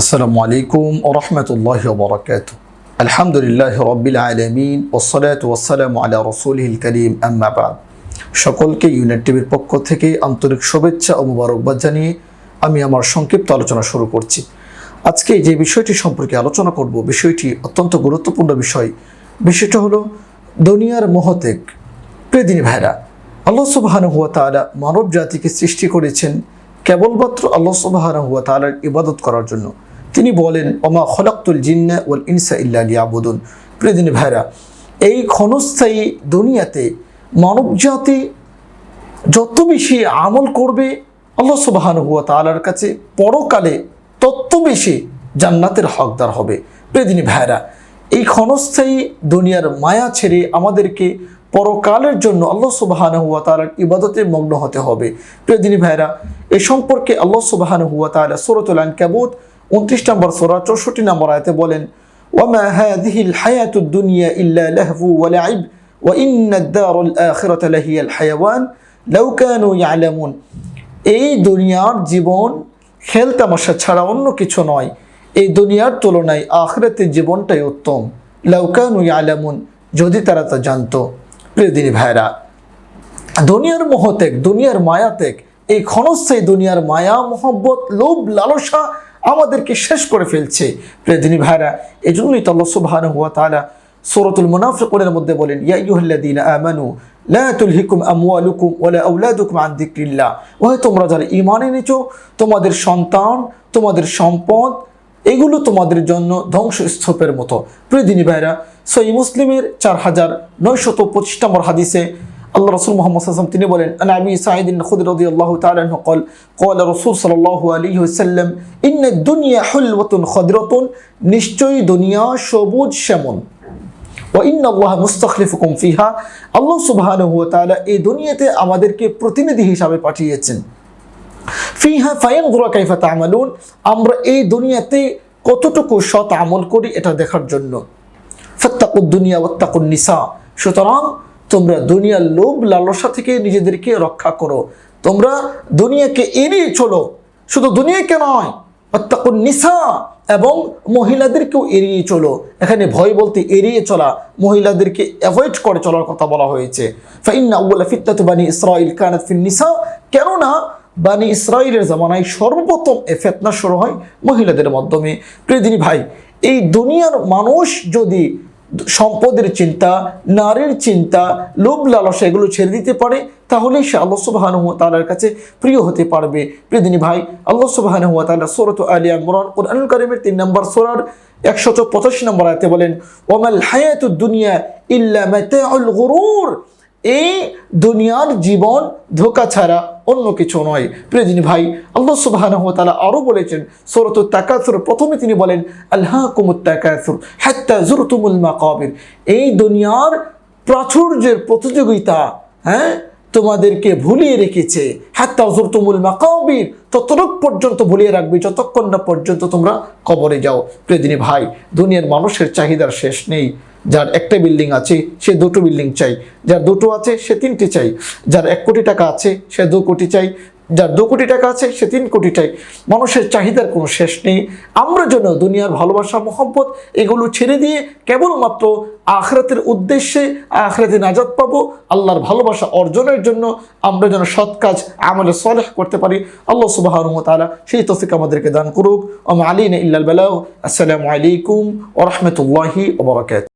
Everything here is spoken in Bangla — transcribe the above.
আসসালামু আলাইকুম ও রহমতুল্লাহ বরকাত আলহামদুলিল্লাহ রব্বিল আলমিন ওসলাত ওসালাম আলা রসুলহিল করিম আম্মাবাদ সকলকে ইউনিট টিভির পক্ষ থেকে আন্তরিক শুভেচ্ছা ও মুবারকবাদ জানিয়ে আমি আমার সংক্ষিপ্ত আলোচনা শুরু করছি। আজকে যে বিষয়টি সম্পর্কে আলোচনা করব, বিষয়টি অত্যন্ত গুরুত্বপূর্ণ বিষয়। বিষয়টা হলো দুনিয়ার মহতেক প্রেদিনী ভাইরা, আল্লাহ সুবাহান হুয়া তালা মানব জাতিকে সৃষ্টি করেছেন কেবলমাত্র আল্লাহ সুবাহান হুয়া তালার ইবাদত করার জন্য। তিনি বলেন, ওমা খলাক্তুল জিন্না ওয়াল ইনসা ইল্লা লিয়াবুদুন। প্রেদিনী ভাইরা এই ক্ষণস্থায়ী দুনিয়াতে মানবজাতি যত বেশি আমল করবে, আল্লাহ সুবাহান হুয়া তালার কাছে পরকালে তত বেশি জান্নাতের হকদার হবে। প্রেদিনী ভাইরা এই ক্ষণস্থায়ী দুনিয়ার মায়া ছেড়ে আমাদেরকে পরকালের জন্য আল্লাহ সুবাহান হুয়া তালার ইবাদতে মগ্ন হতে হবে। প্রিয়দিনী ভাইরা এ সম্পর্কে আল্লাহ সুবাহান হুয়া তালা সুরতুল আনকাবুত উনত্রিশ নম্বর সোরা চৌষট্টি নম্বর আয়তে বলেন ওয়ামা হাদিহিল হায়াতুদ দুনিয়া ইল্লা লাহবু ওয়া লাইব, ওয়া ইন্নাদ দারুল আখিরাতা লাহিয়াল হায়াওয়ান, লাউ কানু ইয়ালামুন। এই দুনিয়ার জীবন খেল তামাশা ছাড়া অন্য কিছু নয়, এই দুনিয়ার তুলনায় আখরাতের জীবনটাই উত্তম। লাউকানু আলামুন যদি তারা তা জানতো। প্রিয়দিনী ভাইরা দুনিয়ার মোহতেক দুনিয়ার মায়াতেক এই ক্ষণস্থায়ী দুনিয়ার মায়া, মোহব্বত, লোভ, লালসা আমাদেরকে শেষ করে ফেলছে। প্রেদিনী ভাইরা এই জন্যই তো আল্লাহ সুবহান হুয়া তাআলা সূরাতুল মুনাফিকুনের মধ্যে বলেন, ইয়া আইয়ুহাল্লাযীনা আমানু, লা তুলহিকুম আমওয়ালুকুম ওয়ালা আওলাদুকুম আন যিকরিল্লাহ। ওহে তোমরা যারা ঈমান এনেছো, তোমাদের সন্তান, তোমাদের সম্পদ, এগুলো তোমাদের জন্য ধ্বংসস্তূপের মতো। প্রিয়দিনী ভাইরা সই মুসলিমের চার হাজার নয়শত পঁচিশ নম্বর হাদিসে আল্লাহ রসুল মোহাম্মদ সাল্লাম তিনি বলেন আনাবি সাইদিন খুদ রদি আল্লাহ তালন কল কল রসুল সাল্লাহ আলী হুসাল্লাম ইন্ন দুনিয়া হুলবতুন খদরতুন, নিশ্চয়ই দুনিয়া সবুজ শ্যামন ও ইন্ন আল্লাহ মুস্তাখলিফুকুম ফিহা। আল্লাহ সুবহান হুয়া তালা এই দুনিয়াতে আমাদেরকে প্রতিনিধি হিসাবে পাঠিয়েছেন। ফিহা ফায়ান গুরা কাইফা তামালুন, আমরা এই দুনিয়াতে কতটুকু সৎ আমল করি এটা দেখার জন্য। ফত্তাকুদ্দুনিয়া ওত্তাকুন্নিসা সুতরাং তোমরা দুনিয়ার লোভ লালসা থেকে নিজেদেরকে রক্ষা করো। তোমরা দুনিয়াকে এড়িয়ে চলো। শুধু দুনিয়াকে নয় অত্যাকুন নিসা, এবং মহিলাদেরকেও এড়িয়ে চলো। এখানে ভয় বলতে এড়িয়ে চলা, মহিলাদেরকে অ্যাভয়েড করে চলার কথা বলা হয়েছে। ফাইন্না আউ্লা ফিত্তাতু বানি ইসরাইল কানাত ফিন নিসা, কেননা বানি ইসরায়েলের জামানায় সর্বপ্রথম এ ফেতনা শুরু হয় মহিলাদের মাধ্যমে। প্রিয়দিনী ভাই, এই দুনিয়ার মানুষ যদি সম্পদের চিন্তা, নারীর চিন্তা, লোভ লালসা এগুলো ছেড়ে দিতে পারে, তাহলেই সে আল্লাহ সুবাহান তালার কাছে প্রিয় হতে পারবে। প্রিয়দিনী ভাই, আল্লাহ সুবাহান হুয়া তালা সোরত আলিয়া মোরান কোরআনুল করিমের তিন নম্বর সোরার একশত পঁচাশি নম্বর আয়তে বলেন, ওমাল হায়াত দুনিয়া ইল্লা মাতাউল গুরুর। এই দুনিয়ার জীবন ধোকা ছাড়া অন্য কিছু নয়। প্রিয়দিনী ভাই, আল্লাহ সুবহানাহু ওয়া তাআলা আরও বলেছেন, সূরাতুত তাকাসুর, প্রথমে তিনি বলেন, আলহাকুমুত তাকাসুর, হাত্তা জুরতুমুল মাকাবির। এই দুনিয়ার প্রাচুর্যের প্রতিযোগিতা হ্যাঁ তোমাদেরকে ভুলিয়ে রেখেছে। হাত্তা জুরতুমুল মাকাবির, ততটুক পর্যন্ত ভুলিয়ে রাখবে, যতক্ষণ না পর্যন্ত তোমরা কবরে যাও। প্রিয়দিনী ভাই, দুনিয়ার মানুষের চাহিদার শেষ নেই। যার একটা বিল্ডিং আছে, সে দুটো বিল্ডিং চাই। যার দুটো আছে, সে তিনটে চাই। যার এক কোটি টাকা আছে, সে দু কোটি চাই। যার দু কোটি টাকা আছে, সে তিন কোটি চাই। মানুষের চাহিদার কোনো শেষ নেই। আমরা যেন দুনিয়ার ভালোবাসা মোহাম্মত এগুলো ছেড়ে দিয়ে কেবলমাত্র আখরাতের উদ্দেশ্যে আখরাতে নাজাত পাবো, আল্লাহর ভালোবাসা অর্জনের জন্য আমরা যেন সৎ কাজ, আমলে সলেহ করতে পারি। আল্লাহ সুবাহ তালা সেই তফিক আমাদেরকে দান করুক। আম আলী ইল্লাল বেলাউ। আসসালামু আলাইকুম ওরহমতুল্লাহি ওবরাকাত